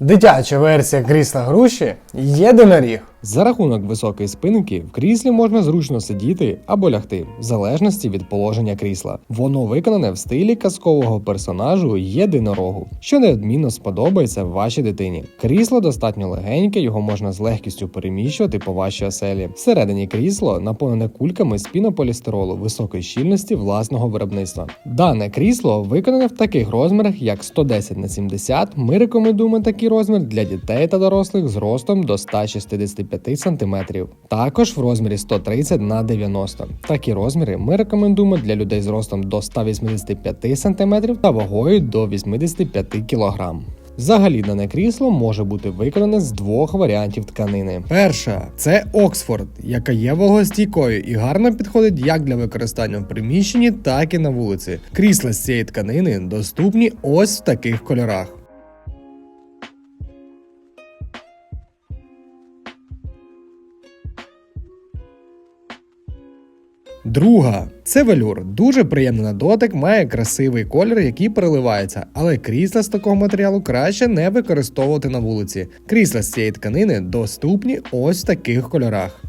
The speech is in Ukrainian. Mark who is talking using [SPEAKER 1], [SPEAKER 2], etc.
[SPEAKER 1] Дитяча версія крісла груші єдиноріг.
[SPEAKER 2] За рахунок високої спинки в кріслі можна зручно сидіти або лягти, в залежності від положення крісла. Воно виконане в стилі казкового персонажу єдинорогу, що неодмінно сподобається вашій дитині. Крісло достатньо легеньке, його можна з легкістю переміщувати по вашій оселі. Всередині крісло наповнене кульками з пінополістиролу високої щільності власного виробництва. Дане крісло виконане в таких розмірах, як 110 на 70. Ми рекомендуємо такий розмір для дітей та дорослих з ростом до 165 см. Також в розмірі 130 на 90. Такі розміри ми рекомендуємо для людей з ростом до 185 см та вагою до 85 кг. Взагалі дане крісло може бути виконане з двох варіантів тканини. Перша це Оксфорд, яка є вологостійкою і гарно підходить як для використання в приміщенні, так і на вулиці. Крісла з цієї тканини доступні ось в таких кольорах. Друга це велюр. Дуже приємний на дотик, має красивий колір, який переливається, але крісла з такого матеріалу краще не використовувати на вулиці. Крісла з цієї тканини доступні ось в таких кольорах.